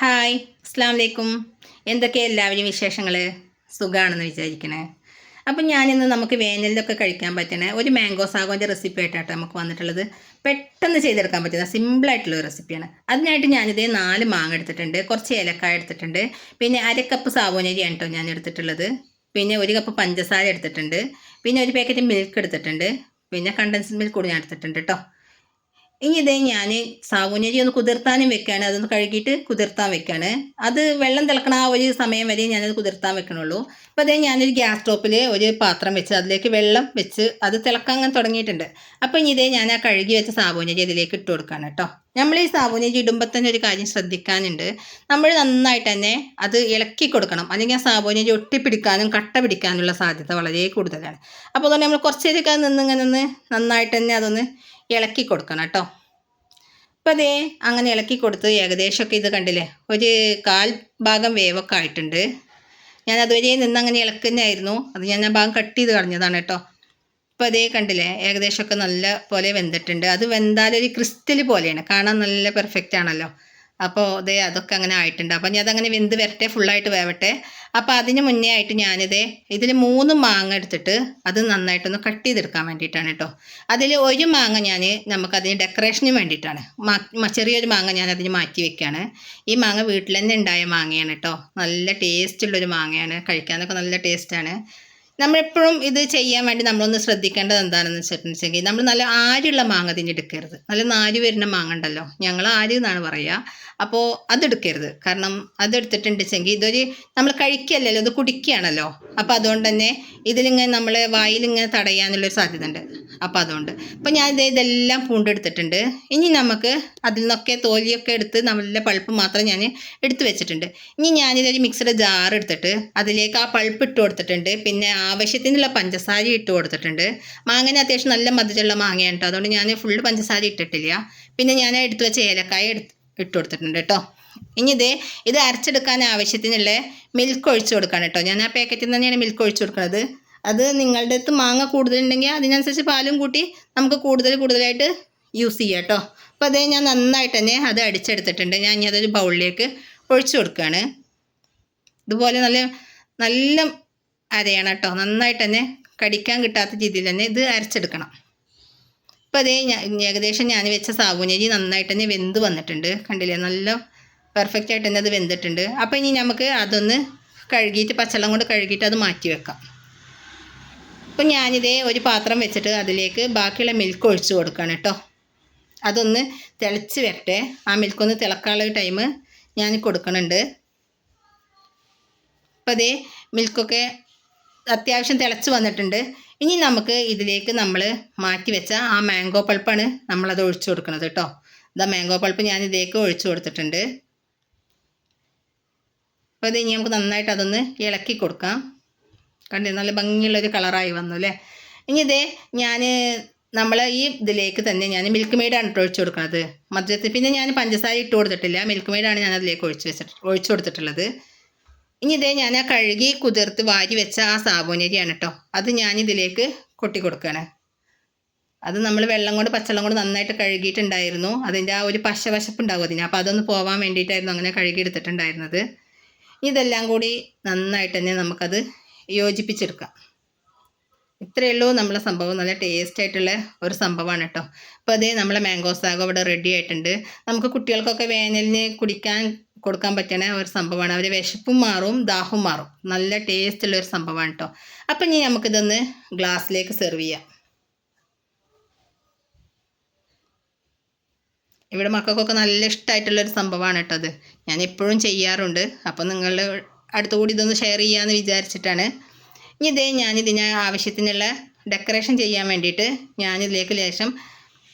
Hi അസ്സാം വലൈക്കും എന്തൊക്കെ എല്ലാവരും വിശേഷങ്ങൾ സുഖമാണെന്ന് വിചാരിക്കണേ. അപ്പം ഞാനിന്ന് നമുക്ക് വേനലിലൊക്കെ കഴിക്കാൻ പറ്റണ ഒരു മാംഗോ സാഗോന്റെ റെസിപ്പി ആയിട്ടാണ് നമുക്ക് വന്നിട്ടുള്ളത്. പെട്ടെന്ന് ചെയ്തെടുക്കാൻ പറ്റുന്ന സിമ്പിളായിട്ടുള്ള ഒരു റെസിപ്പിയാണ് അതിനായിട്ട് ഞാനിതേ നാല് മാങ്ങ എടുത്തിട്ടുണ്ട്. കുറച്ച് ഏലക്കായ എടുത്തിട്ടുണ്ട്. പിന്നെ അര കപ്പ് സാവോനരിയാണ് കേട്ടോ ഞാൻ എടുത്തിട്ടുള്ളത്. പിന്നെ ഒരു കപ്പ് പഞ്ചസാര എടുത്തിട്ടുണ്ട്. പിന്നെ ഒരു പാക്കറ്റ് മിൽക്ക് എടുത്തിട്ടുണ്ട്. പിന്നെ കണ്ടൻസ് മിൽക്ക് കൂടി ഞാൻ എടുത്തിട്ടുണ്ട് കേട്ടോ ഇനി ഇതേ ഞാൻ സാവുനരി ഒന്ന് കുതിർത്താനും വെക്കാണ്. അതൊന്ന് കഴുകിയിട്ട് കുതിർത്താൻ വെക്കാണ്. അത് വെള്ളം തിളക്കണ ആ ഒരു സമയം വരെ ഞാനത് കുതിർത്താൻ വെക്കണുള്ളൂ. അപ്പോൾ അതേ ഞാനൊരു ഗ്യാസ് സ്റ്റോപ്പിൽ ഒരു പാത്രം വെച്ച് അതിലേക്ക് വെള്ളം വെച്ച് അത് തിളക്കാൻ തുടങ്ങിയിട്ടുണ്ട്. അപ്പോൾ ഇനി ഇതേ ഞാൻ ആ കഴുകി വെച്ച സാബൂനരി അതിലേക്ക് ഇട്ട് കൊടുക്കുകയാണ് കേട്ടോ. നമ്മൾ ഈ സാബൂനരി ഇടുമ്പോൾ തന്നെ ഒരു കാര്യം ശ്രദ്ധിക്കാനുണ്ട്. നമ്മൾ നന്നായിട്ട് തന്നെ അത് ഇളക്കി കൊടുക്കണം. അല്ലെങ്കിൽ ആ സാബൂനരി ഒട്ടിപ്പിടിക്കാനും കട്ട പിടിക്കാനുള്ള സാധ്യത വളരെ കൂടുതലാണ്. അപ്പോൾ അതുകൊണ്ട് നമ്മൾ കുറച്ചേരൊക്കെ നിന്നിങ്ങനെ നിന്ന് നന്നായിട്ട് തന്നെ അതൊന്ന് ഇളക്കി കൊടുക്കണം കേട്ടോ. അപ്പോൾ അതേ അങ്ങനെ ഇളക്കി കൊടുത്ത് ഏകദേശമൊക്കെ ഇത് കണ്ടില്ലേ? ഒരു കാൽ ഭാഗം വേവൊക്കെ ആയിട്ടുണ്ട്. ഞാൻ അതുവരെ നിന്ന് അങ്ങനെ ഇളക്കുന്നതായിരുന്നു അത് ഞാൻ ആ ഭാഗം കട്ട് ചെയ്ത് കളഞ്ഞതാണ് കേട്ടോ. ഇപ്പോൾ അതേ കണ്ടില്ലേ? ഏകദേശമൊക്കെ നല്ല പോലെ വെന്തിട്ടുണ്ട്. അത് വെന്താലൊരു ക്രിസ്റ്റൽ പോലെയാണ്. കാണാൻ നല്ല പെർഫെക്റ്റ് ആണല്ലോ. അപ്പോൾ അതേ അതൊക്കെ അങ്ങനെ ആയിട്ടുണ്ട്. അപ്പോൾ ഞാൻ അതങ്ങനെ വെന്ത് വരട്ടെ ഫുള്ളായിട്ട് വേവട്ടെ. അപ്പോൾ അതിന് മുന്നേ ആയിട്ട് ഞാനിത് ഇതിൽ മൂന്ന് മാങ്ങ എടുത്തിട്ട് അത് നന്നായിട്ടൊന്ന് കട്ട് ചെയ്തെടുക്കാൻ വേണ്ടിയിട്ടാണ് കേട്ടോ അതിൽ ഒരു മാങ്ങ ഞാൻ നമുക്ക് അതിന് ഡെക്കറേഷന് വേണ്ടിയിട്ടാണ് ചെറിയൊരു മാങ്ങ ഞാൻ അതിന് മാറ്റി വെക്കുകയാണ് ഈ മാങ്ങ വീട്ടിൽ തന്നെ ഉണ്ടായ മാങ്ങയാണ് കേട്ടോ നല്ല ടേസ്റ്റുള്ളൊരു മാങ്ങയാണ്. കഴിക്കാനൊക്കെ നല്ല ടേസ്റ്റാണ് നമ്മളെപ്പോഴും ഇത് ചെയ്യാൻ വേണ്ടി നമ്മളൊന്ന് ശ്രദ്ധിക്കേണ്ടത് എന്താണെന്ന് വെച്ചിട്ടുണ്ടെങ്കിൽ നമ്മൾ നല്ല ആരുള്ള മാങ്ങ തിന്നെടുക്കരുത് നല്ല നാര് വരുന്ന മാങ്ങ ഉണ്ടല്ലോ. ഞങ്ങൾ ആര് എന്നാണ് പറയുക. അപ്പോൾ അതെടുക്കരുത് കാരണം അതെടുത്തിട്ടുണ്ടെങ്കിൽ ഇതൊരു നമ്മൾ കഴിക്കല്ലല്ലോ ഇത് കുടിക്കുകയാണല്ലോ. അപ്പോൾ അതുകൊണ്ട് തന്നെ ഇതിലിങ്ങനെ നമ്മൾ വായിലിങ്ങനെ തടയാനുള്ളൊരു സാധ്യത ഉണ്ട് അപ്പോൾ അതുകൊണ്ട്. അപ്പോൾ ഞാൻ ഇത് ഇതെല്ലാം പൂണ്ടെടുത്തിട്ടുണ്ട്. ഇനി നമുക്ക് അതിൽ നിന്നൊക്കെ തോലിയൊക്കെ എടുത്ത് നല്ല പൾപ്പ് മാത്രം ഞാൻ എടുത്തു വെച്ചിട്ടുണ്ട്. ഇനി ഞാനിതൊരു മിക്സഡ് ജാർ എടുത്തിട്ട് അതിലേക്ക് ആ പൾപ്പ് ഇട്ട് കൊടുത്തിട്ടുണ്ട്. പിന്നെ ആവശ്യത്തിനുള്ള പഞ്ചസാര ഇട്ട് കൊടുത്തിട്ടുണ്ട്. മാങ്ങനെ അത്യാവശ്യം നല്ല മധുരമുള്ള മാങ്ങയാണ് കേട്ടോ. അതുകൊണ്ട് ഞാൻ ഫുള്ള് പഞ്ചസാര ഇട്ടിട്ടില്ല. പിന്നെ ഞാൻ എടുത്തു വെച്ച ഏലക്കായ എടുത്ത് ഇട്ട് കൊടുത്തിട്ടുണ്ട് കേട്ടോ. ഇനി ഇത് ഇത് അരച്ചെടുക്കാൻ ആവശ്യത്തിനുള്ള മിൽക്ക് ഒഴിച്ചു കൊടുക്കണം കേട്ടോ. ഞാൻ ആ പാക്കറ്റിൽ നിന്ന് തന്നെയാണ് മിൽക്ക് ഒഴിച്ചു കൊടുക്കുന്നത് അത് നിങ്ങളുടെ അടുത്ത് മാങ്ങ കൂടുതലുണ്ടെങ്കിൽ അതിനനുസരിച്ച് പാലും കൂട്ടി നമുക്ക് കൂടുതൽ കൂടുതലായിട്ട് യൂസ് ചെയ്യാം കേട്ടോ. അപ്പോൾ അതേ ഞാൻ നന്നായിട്ട് തന്നെ അത് അടിച്ചെടുത്തിട്ടുണ്ട്. ഞാൻ ഇനി അതൊരു ബൗളിലേക്ക് ഒഴിച്ചു കൊടുക്കുകയാണ്. ഇതുപോലെ നല്ല നല്ല അരയണം കേട്ടോ. നന്നായിട്ട് തന്നെ കടിക്കാൻ കിട്ടാത്ത രീതിയിൽ തന്നെ ഇത് അരച്ചെടുക്കണം. അപ്പോൾ അതേ ഏകദേശം ഞാൻ വെച്ച സാബുനരി നന്നായിട്ട് തന്നെ വെന്ത് വന്നിട്ടുണ്ട്. കണ്ടില്ലേ? നല്ല പെർഫെക്റ്റ് ആയിട്ട് തന്നെ അത് വെന്തിട്ടുണ്ട്. അപ്പോൾ ഇനി നമുക്ക് അതൊന്ന് കഴുകിയിട്ട് പച്ചളം കൊണ്ട് കഴുകിയിട്ട് അത് മാറ്റി വെക്കാം. അപ്പോൾ ഞാനിതേ ഒരു പാത്രം വെച്ചിട്ട് അതിലേക്ക് ബാക്കിയുള്ള മിൽക്ക് ഒഴിച്ചു കൊടുക്കണം കേട്ടോ അതൊന്ന് തിളച്ച് വരട്ടെ. ആ മിൽക്കൊന്ന് തിളക്കാനുള്ള ടൈം ഞാൻ കൊടുക്കണുണ്ട്. അപ്പോൾ അതേ മിൽക്കൊക്കെ അത്യാവശ്യം തിളച്ച് വന്നിട്ടുണ്ട്. ഇനി നമുക്ക് ഇതിലേക്ക് നമ്മൾ മാറ്റി വെച്ച ആ മാംഗോ പൾപ്പാണ് നമ്മളത് ഒഴിച്ചു കൊടുക്കുന്നത് കേട്ടോ ഇതാ മാംഗോ പൾപ്പ് ഞാൻ ഇതിലേക്ക് ഒഴിച്ചു കൊടുത്തിട്ടുണ്ട്. അപ്പോൾ അത് ഇനി നമുക്ക് നന്നായിട്ട് അതൊന്ന് ഇളക്കി കൊടുക്കാം. കണ്ടി നല്ല ഭംഗിയുള്ളൊരു കളറായി വന്നു അല്ലേ? ഇനി ഇതേ ഞാൻ നമ്മൾ ഈ ഇതിലേക്ക് തന്നെ ഞാൻ മിൽക്ക് മെയ്ഡാണ് ഇട്ട് ഒഴിച്ചു കൊടുക്കുന്നത് മധുരത്തിൽ പിന്നെ ഞാൻ പഞ്ചസാര ഇട്ട് കൊടുത്തിട്ടില്ല. മിൽക്ക് മെയ്ഡാണ് ഞാൻ അതിലേക്ക് ഒഴിച്ച് വെച്ചിട്ട് ഒഴിച്ചു കൊടുത്തിട്ടുള്ളത്. ഇനി ഇതേ ഞാൻ ആ കഴുകി കുതിർത്ത് വാരി വെച്ച ആ സാബൂനരിയാണ് കേട്ടോ അത് ഞാൻ ഇതിലേക്ക് കൊട്ടി കൊടുക്കുകയാണ് അത് നമ്മൾ വെള്ളം കൊണ്ട് പച്ചവെള്ളം കൊണ്ട് നന്നായിട്ട് കഴുകിയിട്ടുണ്ടായിരുന്നു. അതിന്റെ ആ ഒരു പശ വശപ്പ് ഉണ്ടാവും അതിന്. അപ്പോൾ അതൊന്ന് പോകാൻ വേണ്ടിയിട്ടായിരുന്നു അങ്ങനെ കഴുകി എടുത്തിട്ടുണ്ടായിരുന്നത് ഇതെല്ലാം കൂടി നന്നായിട്ട് തന്നെ നമുക്കത് യോജിപ്പിച്ചെടുക്കാം ഇത്രയേ ഉള്ളൂ നമ്മളെ സംഭവം. നല്ല ടേസ്റ്റ് ആയിട്ടുള്ള ഒരു സംഭവമാണ് കേട്ടോ. അപ്പോൾ അതേ നമ്മളെ മാംഗോ സാഗോ ഇവിടെ റെഡി ആയിട്ടുണ്ട്. നമുക്ക് കുട്ടികൾക്കൊക്കെ വേനലിന് കുടിക്കാൻ കൊടുക്കാൻ പറ്റണ ഒരു സംഭവമാണ്. അവർ വിശപ്പും മാറും ദാഹവും മാറും. നല്ല ടേസ്റ്റ് ഉള്ള ഒരു സംഭവമാണ് കേട്ടോ. അപ്പം ഇനി നമുക്കിതൊന്ന് ഗ്ലാസ്സിലേക്ക് സെർവ് ചെയ്യാം. ഇവിടെ മക്കൾക്കൊക്കെ നല്ല ഇഷ്ടമായിട്ടുള്ളൊരു സംഭവമാണ് കേട്ടോ അത്. ഞാൻ എപ്പോഴും ചെയ്യാറുണ്ട്. അപ്പോൾ നിങ്ങൾ അടുത്തുകൂടി ഇതൊന്ന് ഷെയർ ചെയ്യാമെന്ന് വിചാരിച്ചിട്ടാണ്. ഇനി ഇതേ ഞാൻ ആവശ്യത്തിനുള്ള ഡെക്കറേഷൻ ചെയ്യാൻ വേണ്ടിയിട്ട് ഞാനിതിലേക്ക് ലേശം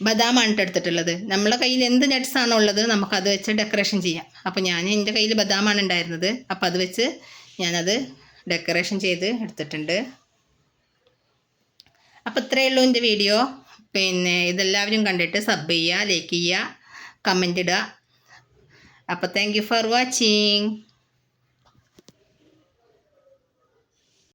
ബദാമാണ് എടുത്തിട്ടുള്ളത്. നമ്മളെ കയ്യിൽ എന്ത് നട്ട്സ് ആണോ ഉള്ളത് നമുക്കത് വെച്ച് ഡെക്കറേഷൻ ചെയ്യാം. അപ്പോൾ ഞാൻ എന്റെ കയ്യിൽ ബദാമാണ് ഉണ്ടായിരുന്നത്. അപ്പോൾ അത് വെച്ച് ഞാനത് ഡെക്കറേഷൻ ചെയ്ത് എടുത്തിട്ടുണ്ട്. അപ്പോൾ ഇത്രയേ ഉള്ളൂ എന്റെ വീഡിയോ പിന്നെ ഇതെല്ലാവരും കണ്ടിട്ട് സബ് ചെയ്യുക ലൈക്ക് ചെയ്യുക കമന്റ് ഇടുക. അപ്പോൾ താങ്ക് യു ഫോർ വാച്ചിങ്